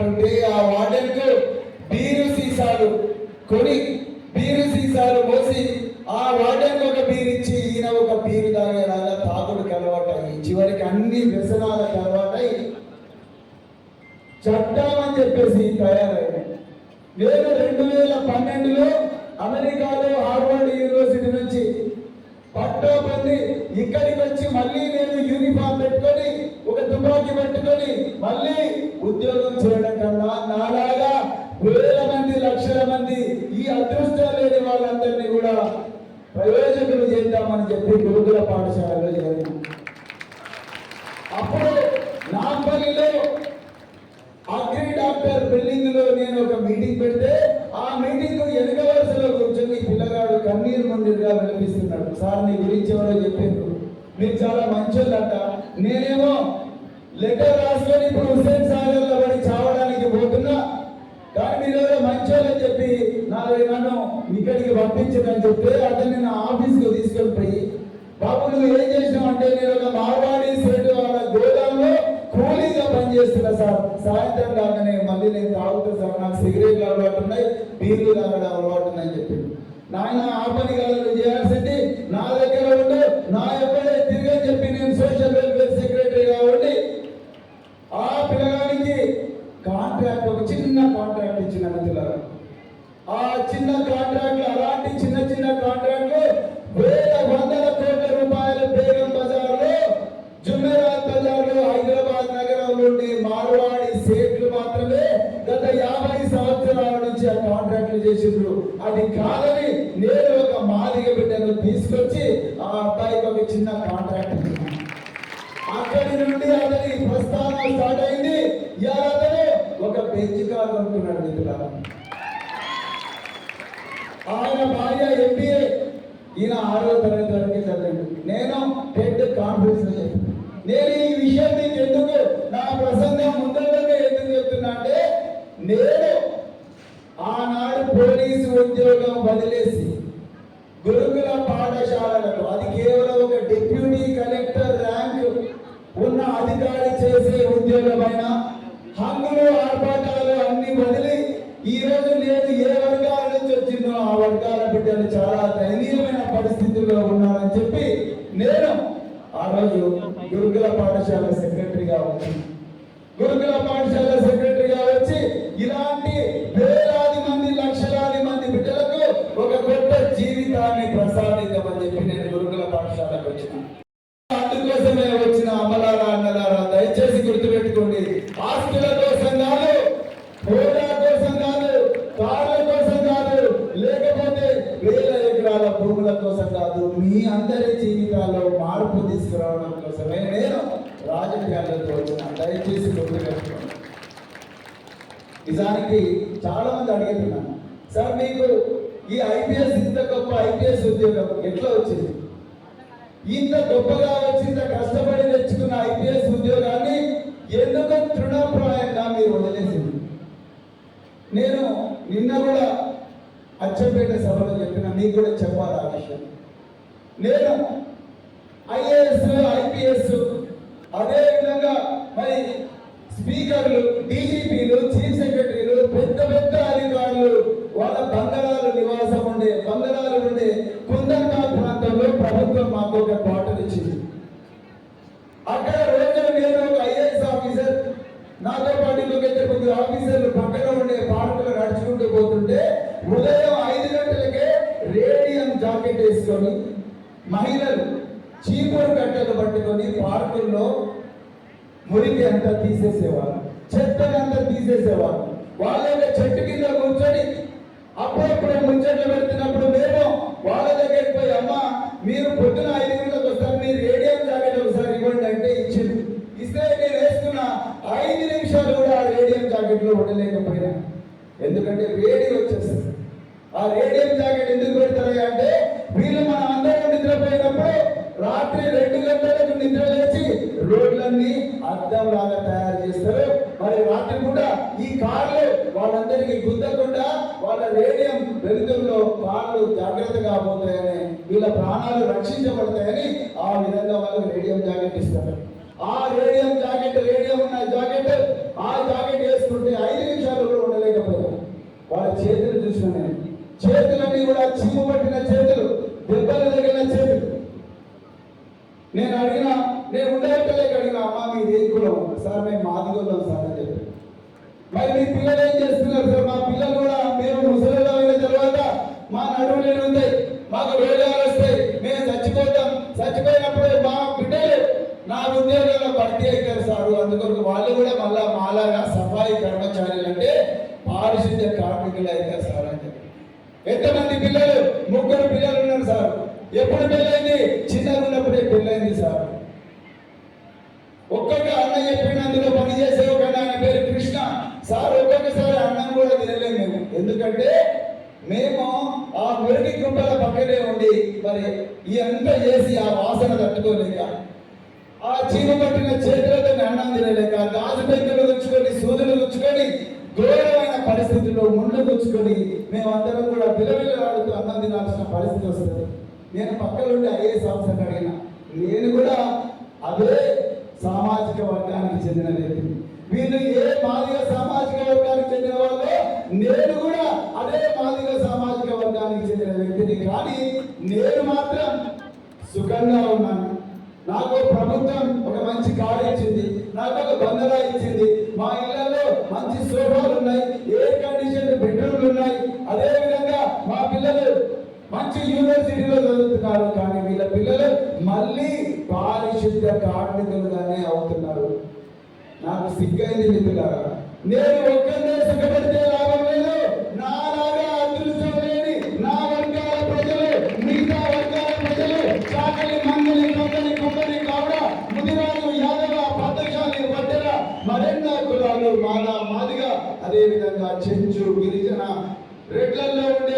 ఉంటే ఆ వార్డెన్కు బీరు సీసాలు కొని బీరు సీసాలు మోసి ఆ వాటర్ ఒక బీరిచ్చి ఈయన ఒక బీరు తాగేలాగా తాగుడుకి అలవాటు అయ్యి చివరికి అన్ని వ్యసనాల అలవాటు చట్టామని అని చెప్పేసి తయారైంది. నేను రెండు వేల పన్నెండులో అమెరికాలో హార్వర్డ్ యూనివర్సిటీ నుంచి పట్టో పొంది ఇక్కడికి వచ్చి మళ్ళీ నేను యూనిఫామ్ పెట్టుకొని ఒక తుపాకీ పెట్టుకొని మళ్ళీ నేనేమో లెటర్ రాసుకొని ఇప్పుడు హుస్సేన్ సాగర్లో పడి చావడానికి పోతున్నా. కానీ మీరు మంచోళ్ళని చెప్పి నా నన్ను ఇక్కడికి పంపించదని చెప్తే అతన్ని నా ఆఫీస్కి తీసుకెళ్ళిపోయి బాబు నువ్వు ఏం చేసినావు అంటే నేను ఒక మార్వాడి సెట్ వాళ్ళ గోదాంలో కూలీగా పనిచేస్తున్నా సార్. సాయంత్రం కాగానే మళ్ళీ నేను తాగుతా సార్. నాకు సిగరెట్లు అలవాటు ఉన్నాయి బీర్లు తాగడం అలవాటు ఉన్నాయని చెప్పి నాయన ఆ పని కాదు చేయాల్సింది నా దగ్గర ఉండు. నా ఎప్పుడైతే అబ్బాయికి ఒక చిన్న కాంట్రాక్ట్ అక్కడి నుండి అతని ప్రస్థానం స్టార్ట్ అయింది. ఇవాళ అతను ఒక బెంచ్ కార్ కొనుక్కున్నాడు మిత్రులారా. ఆయన భార్య ఎంబీఏ ఈయన ఆరో తరగతి వరకు చదివాడు. నేను టెట్ కాన్ఫరెన్స్ నేను ఈ విషయం మీకు ఎందుకు నా ప్రసంగం ముందరగా ఎందుకు చెప్తున్నా అంటే నేను ఆనాడు పోలీసు ఉద్యోగం వదిలేసి ఉన్న అధికారి చేసే ఉద్యోగమైన హంగులు ఆర్భాటాలు అన్ని వదిలి ఈ రోజు నేను ఏ వర్గాల నుంచి వచ్చిందో ఆ వర్గాల బిడ్డలు చాలా దయనీయమైన పరిస్థితుల్లో ఉన్నారని చెప్పి నేను ఆ రోజు గురుకుల పాఠశాల సెక్రటరీగా వచ్చి గురుకుల పాఠశాల సెక్రటరీగా వచ్చి ఇలాంటి వేలాది మంది లక్షలాది మంది బిడ్డలకు ఒక గొప్ప జీవితాన్ని ప్రసాదించమని చెప్పి నేను గురుకుల పాఠశాలకు వచ్చినాను అందుకోసమే వచ్చిన అమలారా అన్నలారా దయచేసి గుర్తుపెట్టుకోండి ఆస్తుల కోసం కాదు హోదా కోసం కాదు కార్ల కోసం కాదు లేకపోతే వేల ఎకరాల భూముల కోసం కాదు మీ అందరి జీవితాల్లో మార్పు తీసుకురావడం కోసమే నేను రాజకీయాల్లోకి వచ్చిన దయచేసి గుర్తుపెట్టుకోండి నిజానికి చాలా మంది అడిగేస్తున్నాను సార్ మీకు ఈ ఐపీఎస్ ఇంత గొప్ప ఐపీఎస్ ఉద్యోగం ఎట్లా వచ్చింది? ఇంత గొప్పగా వచ్చి ఇంత కష్టపడి తెచ్చుకున్న ఐపీఎస్ ఉద్యోగాన్ని ఎందుకు తృణప్రాయంగా మీరు వదిలేసింది? నేను నిన్న కూడా అచ్చంపేట సభలో చెప్పిన మీకు కూడా చెప్పాలి ఆ విషయం. నేను ఐఏఎస్ ఐపీఎస్ అదే విధంగా మరి స్పీకర్లు డీజీపీలు తీసేసేవారు. చెత్తని అంతా తీసేసేవారు. వాళ్ళ యొక్క చెట్టు కింద కూర్చొని అప్పుడప్పుడు ముచ్చట్లు పెడుతున్నప్పుడు మేము వాళ్ళ దగ్గరికి పోయి అమ్మ మీరు పొద్దున ఐదు గంటలకు వస్తారు మీరు రేడియం జాకెట్ ఒకసారి ఇవ్వండి అంటే ఇచ్చింది ఇస్తే నేను వేసుకున్న ఐదు నిమిషాలు కూడా ఆ రేడియం జాకెట్లో ఉండలేకపోయినా. ఎందుకంటే వేడి వచ్చేస్తుంది. ఆ రేడియం జాకెట్ ఎందుకు పెడతారు అంటే వీళ్ళు మన అందరం నిద్రపోయినప్పుడు రాత్రి రెండు గంటలకు నిద్ర లేచి రోడ్లన్నీ అద్దం లాగా తయారు చేస్తారు. మరి రాత్రి కూడా ఈ కార్లు వాళ్ళందరికీ గుద్దకుండా వాళ్ళ రేడియం వెలుతుల్లో కార్లు జాగ్రత్తగా పోతాయని వీళ్ళ ప్రాణాలు రక్షించబడతాయని ఆ విధంగా వాళ్ళకి రేడియం జాకెట్ ఇస్తారు. ఆ రేడియం జాకెట్ రేడియం ఉన్న జాకెట్ ఆ జాకెట్ వేసుకుంటే ఐదు నిమిషాలు కూడా ఉండలేకపోయారు వాళ్ళ చేతులు చూసిన చేతులన్నీ కూడా చిమ్ము పట్టిన చేతులు దెబ్బలు తగిలిన చేతులు నేను అడిగిన నేను ఉండేటలేక అడిగిన అమ్మ మీది ఏ కులం సార్ మేము మాది కులం సార్ అని చెప్పి. మరి మీ పిల్లలు ఏం చేస్తున్నారు సార్? మా పిల్లలు కూడా మేము ముసలిలో అయిన తర్వాత మా నడువులు ఉంటాయి మాకు రోగాలు వస్తాయి. మేము చచ్చిపోతాం. చచ్చిపోయినప్పుడు మా బిడ్డలు నా ఉద్యోగంలో భర్తీ అవుతారు సార్. అందుకొరకు వాళ్ళు కూడా మళ్ళా మాలాగా సఫాయి కర్మచారులు అంటే పారిశుద్ధ్య కార్మికులు అవుతారు సార్ అని చెప్పి. ఎంతమంది పిల్లలు? ముగ్గురు పిల్లలు ఉన్నారు సార్. ఎప్పుడు పెళ్ళైంది? చిన్నగా ఉన్నప్పుడే పెళ్ళైంది సార్. ఒక్కొక్క అన్న చెప్పినందులో పని పనిచేసే ఒక ఆయన పేరు కృష్ణ. సార్ ఒక్కొక్కసారి అన్నం కూడా తినలేము మేము. ఎందుకంటే మేము ఆ మురికి గుంపల పక్కనే ఉండి మరి ఈ అంతా చేసి ఆ వాసన తట్టుకోలేక ఆ చీమ పట్టిన చేతులతో అన్నం తినలేక గాజు పెంకులు గుచ్చుకొని సూదులు గుచ్చుకొని ఘోరమైన పరిస్థితుల్లో ముండ్లు గుచ్చుకొని మేమందరం కూడా విలవిలాడుతూ అన్నం తినాల్సిన పరిస్థితి వస్తుంది. నేను పక్కనుండి ఐఏఎస్ ఆఫీసర్ అడిగిన. నేను కూడా అదే సామాజిక వర్గానికి చెందిన వ్యక్తి వీళ్ళు ఏ మాదిగ సామాజిక వర్గానికి చెందిన వాళ్ళు నేను కూడా అదే మాదిగ సామాజిక వర్గానికి చెందిన వ్యక్తిని. కానీ నేను మాత్రం సుఖంగా ఉన్నాను. నాకు ప్రభుత్వం ఒక మంచి కారు ఇచ్చింది. నాకు ఒక బందరా ఇచ్చింది. మా ఇళ్ళలో మంచి సోఫాలు ఉన్నాయి. ఎయిర్ కండిషన్ బెడ్రూమ్లు ఉన్నాయి అదే విధంగా మా పిల్లలు మంచి యూనివర్సిటీలో చదువుతున్నారు కానీ వీళ్ళ పిల్లలు మళ్ళీ పారిశుద్ధ కార్మికులుగానే అవుతున్నారు. నాకు సిగ్గైంది మిత్రులారా. నేను ఒక్కనే సుఖపడితే లాభం లేదు. నాలాగా అదృష్టం లేని నా వర్గాల ప్రజలు మిగతా వర్గాల ప్రజలు చాకలి మంగలి కొంగలి కుమ్మరి కావుడ ముదిరాజు యాదవ పద్దశాలి వడ్డెర మరెన్నో కులాలు మాల మాదిగా అదేవిధంగా చెంచు గిరిజన రెడ్లల్లో ఉండే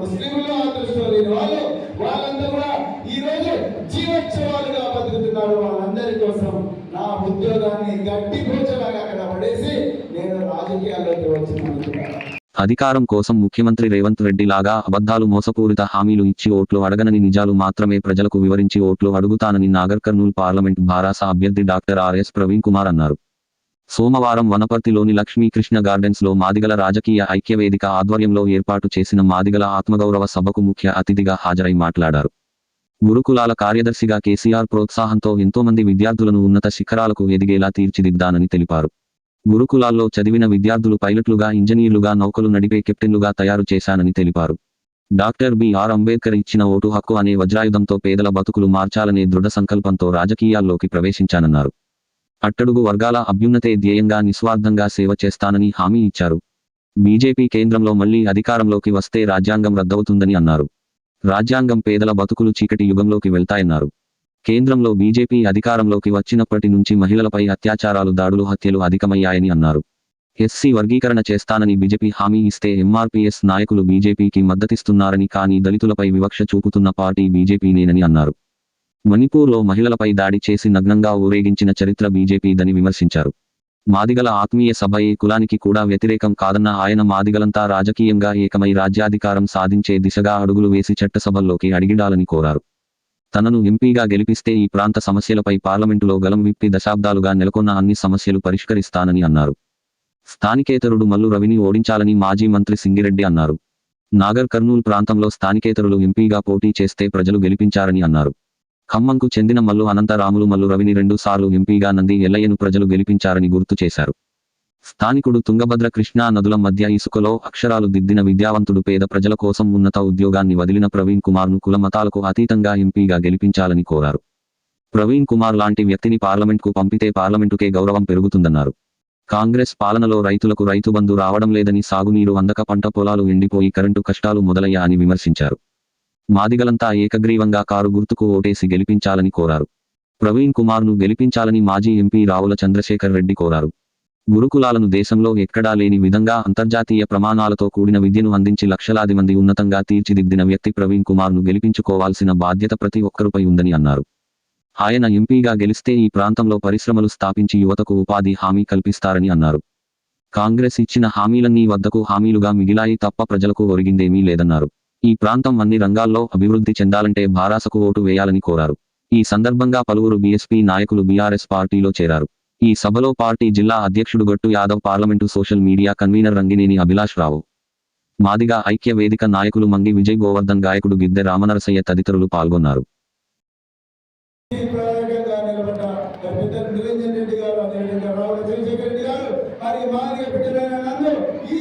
ముస్లింలు అదృష్టం లేని వాళ్ళు వాళ్ళంతా కూడా ఈ రోజు జీవోత్సవాలుగా బతుకుతున్నారు వాళ్ళందరి కోసం. నా ఉద్యోగాన్ని గట్టి పోచలాగా అక్కడ పడేసి నేను రాజకీయాల్లోకి వచ్చిన అధికారం కోసం ముఖ్యమంత్రి రేవంత్ రెడ్డి లాగా అబద్ధాలు మోసపూరిత హామీలు ఇచ్చి ఓట్లు అడగనని నిజాలు మాత్రమే ప్రజలకు వివరించి ఓట్లు అడుగుతానని నాగర్ కర్నూల్ పార్లమెంట్ భారాస అభ్యర్థి డాక్టర్ ఆర్ఎస్ ప్రవీణ్ కుమార్ అన్నారు. సోమవారం వనపర్తిలోని లక్ష్మీకృష్ణ గార్డెన్స్లో మాదిగల రాజకీయ ఐక్యవేదిక ఆధ్వర్యంలో ఏర్పాటు చేసిన మాదిగల ఆత్మగౌరవ సభకు ముఖ్య అతిథిగా హాజరై మాట్లాడారు. గురుకులాల కార్యదర్శిగా కేసీఆర్ ప్రోత్సాహంతో ఎంతోమంది విద్యార్థులను ఉన్నత శిఖరాలకు ఎదిగేలా తీర్చిదిద్దానని తెలిపారు. గురుకులాల్లో చదివిన విద్యార్థులు పైలట్లుగా ఇంజనీర్లుగా నౌకలు నడిపే కెప్టెన్లుగా తయారు చేశానని తెలిపారు. డాక్టర్ బిఆర్ అంబేద్కర్ ఇచ్చిన ఓటు హక్కు అనే వజ్రాయుధంతో పేదల బతుకులు మార్చాలనే దృఢ సంకల్పంతో రాజకీయాల్లోకి ప్రవేశించానన్నారు. అట్టడుగు వర్గాల అభ్యున్నతే ధ్యేయంగా నిస్వార్థంగా సేవ చేస్తానని హామీ ఇచ్చారు. బీజేపీ కేంద్రంలో మళ్ళీ అధికారంలోకి వస్తే రాజ్యాంగం రద్దవుతుందని అన్నారు. రాజ్యాంగం పేదల బతుకులు చీకటి యుగంలోకి వెళ్తాయన్నారు. కేంద్రంలో బీజేపీ అధికారంలోకి వచ్చినప్పటి నుంచి మహిళలపై అత్యాచారాలు దాడులు హత్యలు అధికమయ్యాయని అన్నారు. ఎస్సీ వర్గీకరణ చేస్తానని బీజేపీ హామీ ఇస్తే ఎంఆర్పీఎస్ నాయకులు బీజేపీకి మద్దతిస్తున్నారని కానీ దళితులపై వివక్ష చూపుతున్న పార్టీ బీజేపీనేనని అన్నారు. మణిపూర్లో మహిళలపై దాడి చేసి నగ్నంగా ఊరేగించిన చరిత్ర బీజేపీదని విమర్శించారు. మాదిగల ఆత్మీయ సభ ఏ కులానికి కూడా వ్యతిరేకం కాదన్న ఆయన మాదిగలంతా రాజకీయంగా ఏకమై రాజ్యాధికారం సాధించే దిశగా అడుగులు వేసి చట్టసభల్లోకి అడిగిడాలని కోరారు. తనను ఎంపీగా గెలిపిస్తే ఈ ప్రాంత సమస్యలపై పార్లమెంటులో గలం విప్పి దశాబ్దాలుగా నెలకొన్న అన్ని సమస్యలు పరిష్కరిస్తానని అన్నారు. స్థానికేతరుడు మల్లు రవిని ఓడించాలని మాజీ మంత్రి సింగిరెడ్డి అన్నారు. నాగర్ కర్నూల్ ప్రాంతంలో స్థానికేతరులు ఎంపీగా పోటీ చేస్తే ప్రజలు గెలిపించారని అన్నారు. ఖమ్మంకు చెందిన మల్లు అనంతరాములు మల్లు రవిని రెండుసార్లు ఎంపీగా నంది ఎల్లయ్యను ప్రజలు గెలిపించారని గుర్తు చేశారు. స్థానికుడు తుంగభద్ర కృష్ణా నదుల మధ్య ఇసుకలో అక్షరాలు దిద్దిన విద్యావంతుడు పేద ప్రజల కోసం ఉన్నత ఉద్యోగాన్ని వదిలిన ప్రవీణ్ కుమార్ను కుల మతాలకు అతీతంగా ఎంపీగా గెలిపించాలని కోరారు. ప్రవీణ్ కుమార్ లాంటి వ్యక్తిని పార్లమెంట్కు పంపితే పార్లమెంటుకే గౌరవం పెరుగుతుందన్నారు. కాంగ్రెస్ పాలనలో రైతులకు రైతు బంధు రావడం లేదని సాగునీరు అందక పంట పొలాలు ఎండిపోయి కరెంటు కష్టాలు మొదలయ్యా అని విమర్శించారు. మాదిగలంతా ఏకగ్రీవంగా కారు గుర్తుకు ఓటేసి గెలిపించాలని కోరారు. ప్రవీణ్ కుమార్ను గెలిపించాలని మాజీ ఎంపీ రావుల చంద్రశేఖర్ రెడ్డి కోరారు. గురుకులాలను దేశంలో ఎక్కడా లేని విధంగా అంతర్జాతీయ ప్రమాణాలతో కూడిన విద్యను అందించి లక్షలాది మంది ఉన్నతంగా తీర్చిదిద్దిన వ్యక్తి ప్రవీణ్ కుమార్ను గెలిపించుకోవాల్సిన బాధ్యత ప్రతి ఒక్కరిపై ఉందని అన్నారు. ఆయన ఎంపీగా గెలిస్తే ఈ ప్రాంతంలో పరిశ్రమలు స్థాపించి యువతకు ఉపాధి హామీ కల్పిస్తారని అన్నారు. కాంగ్రెస్ ఇచ్చిన హామీలన్నీ వద్దకు హామీలుగా మిగిలాయి తప్ప ప్రజలకు ఒరిగిందేమీ లేదన్నారు. ఈ ప్రాంతం అన్ని రంగాల్లో అభివృద్ధి చెందాలంటే భారాసకు ఓటు వేయాలని కోరారు ఈ సందర్భంగా పలువురు బీఎస్పీ నాయకులు బీఆర్ఎస్ పార్టీలో చేరారు ఈ సభలో పార్టీ జిల్లా అధ్యక్షుడు Gattu Yadav parliament social media convener Rangineni Abhilash Rao Madiga Aikya Vedika నాయకులు మంగి విజయ్ గోవర్ధన్ గాయకుడు గిద్దె రామనరసయ్య తదితరులు పాల్గొన్నారు ఈ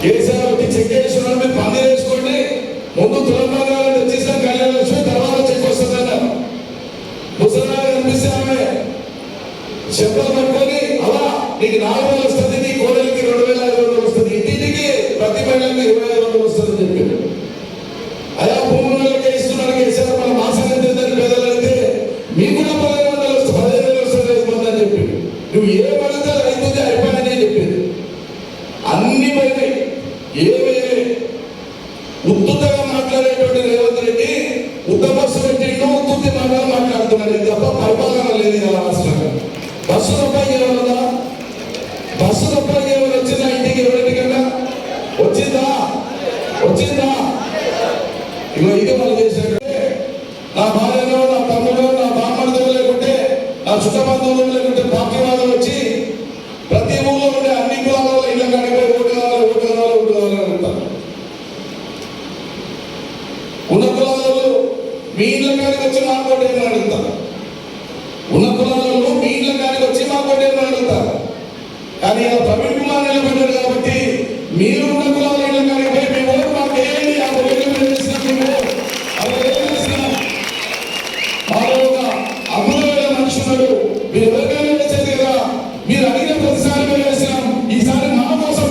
కేసీఆర్ వచ్చి చెక్ చేస్తున్నాడు మీరు పంది వేసుకోండి ముందు తులంబాగా తెచ్చేసాం కళ్యాణ లక్ష్మి తర్వాత చెక్ కనిపిస్తే ఆమె శబ్దం పట్టుకొని అలా నీకు నాలుగు ప్రతి మహిళకి ఇరవై ఐదు వందలు వస్తుందని చెప్పారు. చెప్పి అయా భూములకే ఇస్తున్నాడు కేసీఆర్ మన మాసం ఎంత పేదలు అంటే మీకు కూడా పదహైదు వందలు వస్తుంది పదిహేను వేలు వస్తుంది ఐదు మంది అని చెప్పి నువ్వు ఏ పడితే అది అవుతుంది అయిపోయిందని చెప్పింది అన్ని పోయినాయి. ఏవే ఉత్తుతగా మాట్లాడేటువంటి రేవంత్ రెడ్డి ఉత్త బస్సు పెట్టిండు ఉత్తుత్తి మాట్లాడుతున్నాడు తప్ప పరిపాలన లేదు కదా రాష్ట్రంలో బస్సు తప్ప ఏమన్నా వచ్చిందా? వచ్చిందా? ఇగో ఇది వాళ్ళు చేసినట్టే నా భార్యలో నా తమ్ముడు నా బామ్మడితో లేకుంటే నా చుట్టబంధువులు లేకుంటే పార్టీ వాళ్ళు వచ్చి ప్రతి ఊళ్ళో ఉండే అన్ని కులాలలో ఇళ్ళ కాడికి పోయి ఓటు కావాలి ఓటు కావాలి ఓటు కావాలి అంటారు. ఉన్న కులాలలో మీ ఇళ్ళ కాడికి వచ్చి మా కోట అడుగుతారు? ఉన్న కులాలలో మీ ఇళ్ళ కాడికి వచ్చి మా కోట అడుగుతారు? కానీ ఇలా ప్రవీణ్ కుమార్ నిలబడ్డాడు కాబట్టి మీరు మీరు ఎవరికైనా వేసేది మీరు అడిగిన కోసం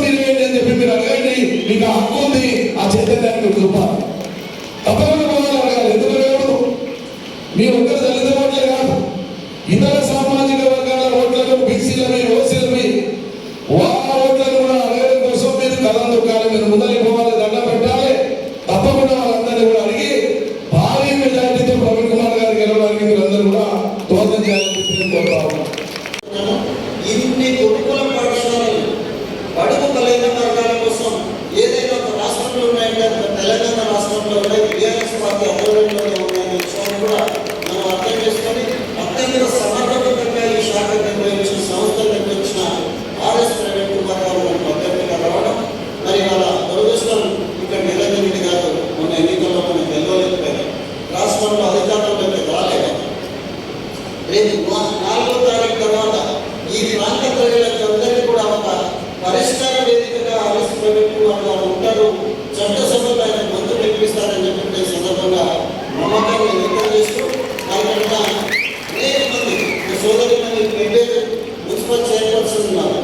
మీరు మీకు ఆ హక్కు ఉంది. ఆ చైతన్యాన్ని మీరు తప్పకుండా అడగాలి. ఎందుకు మనం అర్థం చేసుకొని అత్యంత సమర్థవంతంగా ఈ శాఖ నిర్వహించిన సంస్థ నిర్వహించిన ఆర్ఎస్ ప్రవీణ్ కుమార్ గారు మరి వాళ్ళ దురదృష్టం ఇక్కడ నిరంజన్ గారు మొన్న ఎన్నికల్లో మనం గెలవలేకపోయారు రాష్ట్రంలో అధికారంలోకి రాలేదు? రేపు నాలుగో తారీఖు తర్వాత ఈ ప్రాంత ప్రజలకు కూడా ఒక పరిష్కార వేదికగా ఆర్ఎస్ ప్రవీణ్ కుమార్ గారు ఉంటారు. చట్ట కల్పిస్తారని చెప్పి సందర్భంగా నమ్మకాన్ని వ్యక్తం చేస్తూ దానికన్నా అనేక మంది సోదరి మంది మున్సిపల్ చైర్పర్సన్ ఉన్నారు.